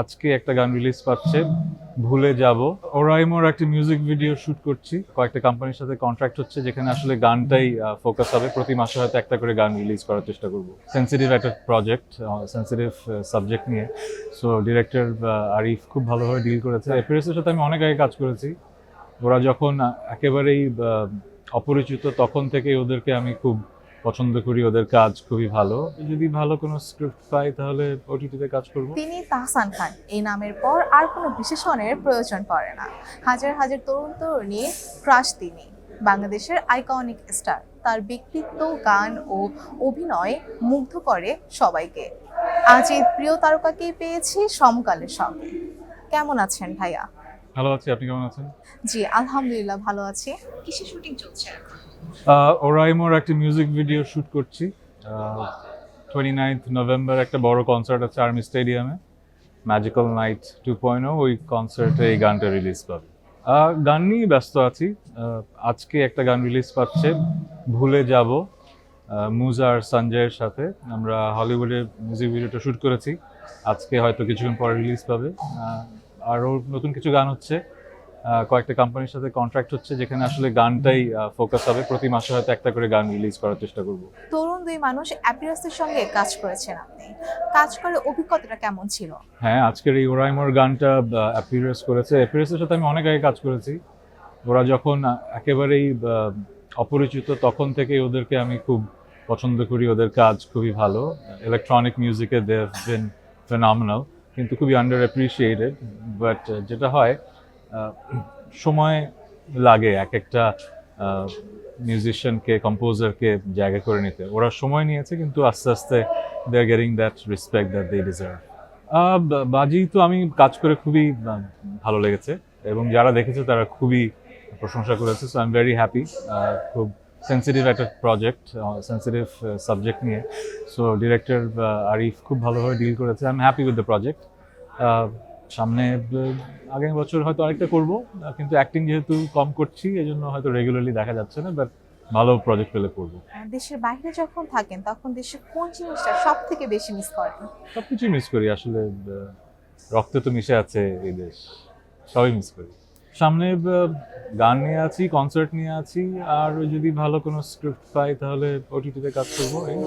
আজকে একটা গান রিলিজ পাচ্ছে, ভুলে যাব। ওরাইমোর একটা মিউজিক ভিডিও শুট করছি। কয়েকটা কোম্পানির সাথে কন্ট্রাক্ট হচ্ছে, যেখানে আসলে গানটাই ফোকাস হবে। প্রতি মাসে হয়তো একটা করে গান রিলিজ করার চেষ্টা করব। সেন্সিটিভ একটা প্রজেক্ট সেন্সিটিভ সাবজেক্ট নিয়ে। সো ডিরেক্টর আরিফ খুব ভালোভাবে ডিল করেছে। এপিএসের সাথে আমি অনেক আগে কাজ করেছি। ওরা যখন একেবারেই অপরিচিত, তখন থেকেই ওদেরকে আমি খুব পছন্দ করি, ওদের কাজ খুবই ভালো। যদি ভালো কোনো স্ক্রিপ্ট পাই, তাহলে ওটিটিতে কাজ করব। তিনি তাহসান খান। এই নামের পর আর কোনো বিশেষণের প্রয়োজন পড়ে না। হাজার হাজার তরুণ তরুণী ক্রাশ তিনি। বাংলাদেশের আইকনিক স্টার তার ব্যক্তিত্ব, গান ও অভিনয় মুগ্ধ করে সবাইকে। আজ এই প্রিয় তারকাকেই পেয়েছি সমকালের সঙ্গে। কেমন আছেন ভাইয়া? ভালো আছি আপনি কেমন আছেন? জি আলহামদুলিল্লাহ ভালো আছি। কিসে শুটিং চলছে ওরাইমোর একটা মিউজিক ভিডিও শুট করছি। টোয়েন্টি নাইন্থ নভেম্বর একটা বড় কনসার্ট আছে আর্মি স্টেডিয়ামে ম্যাজিক্যাল নাইট টু পয়েন্ট ওই কনসার্টে এই গানটা রিলিজ পাবে। গান নিয়েই ব্যস্ত আছি। আজকে একটা গান রিলিজ পাচ্ছে ভুলে যাব মুজা আর সঞ্জয়ের সাথে। আমরা হলিউডের মিউজিক ভিডিওটা শুট করেছি। আজকে হয়তো কিছুক্ষণ পরে রিলিজ পাবে। আরও নতুন কিছু গান হচ্ছে। কয়েকটা কোম্পানির সাথে কন্ট্রাক্ট হচ্ছে যেখানে আসলে গানটাই ফোকাস হবে। প্রতি মাসে হয়তো একটা করে গান রিলিজ করার চেষ্টা করব। তরুণ দুই মানুষ অ্যাপিরাসের সঙ্গে কাজ করেছেন আপনি। কাজ করে অভিজ্ঞতাটা কেমন ছিল? হ্যাঁ আজকের এই ওরাইমোর গানটা অ্যাপিয়ারেন্স করেছে। অ্যাপিয়ারেন্সের সাথে আমি অনেক আগে কাজ করেছি। ওরা যখন একেবারেই অপরিচিত তখন থেকেই ওদেরকে আমি খুব পছন্দ করি। ওদের কাজ খুবই ভালো। ইলেকট্রনিক মিউজিকে দে বিন ফেনামিনাল কিন্তু খুবই আন্ডার অ্যাপ্রিসিয়েটেড বাট যেটা হয় সময় লাগে এক একটা মিউজিশিয়ানকে কম্পোজারকে জায়গা করে নিতে। ওরা সময় নিয়েছে, কিন্তু আস্তে আস্তে they are getting that respect that they deserve বাজি তো আমি কাজ করে খুবই ভালো লেগেছে, এবং যারা দেখেছে তারা খুবই প্রশংসা করেছে so I am very happy খুব সেন্সিটিভ একটা প্রজেক্ট সেন্সিটিভ সাবজেক্ট নিয়ে। সো ডিরেক্টর আরিফ খুব ভালোভাবে ডিল করেছে। I am happy with the project সামনে আহ, আগামী বছর হয়তো আরেকটা করব কিন্তু অ্যাক্টিং যেহেতু কম করছি এই জন্য হয়তো রেগুলারলি দেখা যাচ্ছে না বাট ভালো প্রজেক্ট পেলে করব। দেশের বাইরে যখন থাকেন তখন দেশে কোন জিনিসটা সব থেকে বেশি মিস করেন? সব কিছুই মিস করি আসলে রক্তে তো মিশে আছে এই দেশ সবই মিস করি। সামনে গান নিয়ে আছি কনসার্ট নিয়ে আছি, আর যদি ভালো কোনো স্ক্রিপ্ট পাই তাহলে ওটিটিতে কাজ করব এই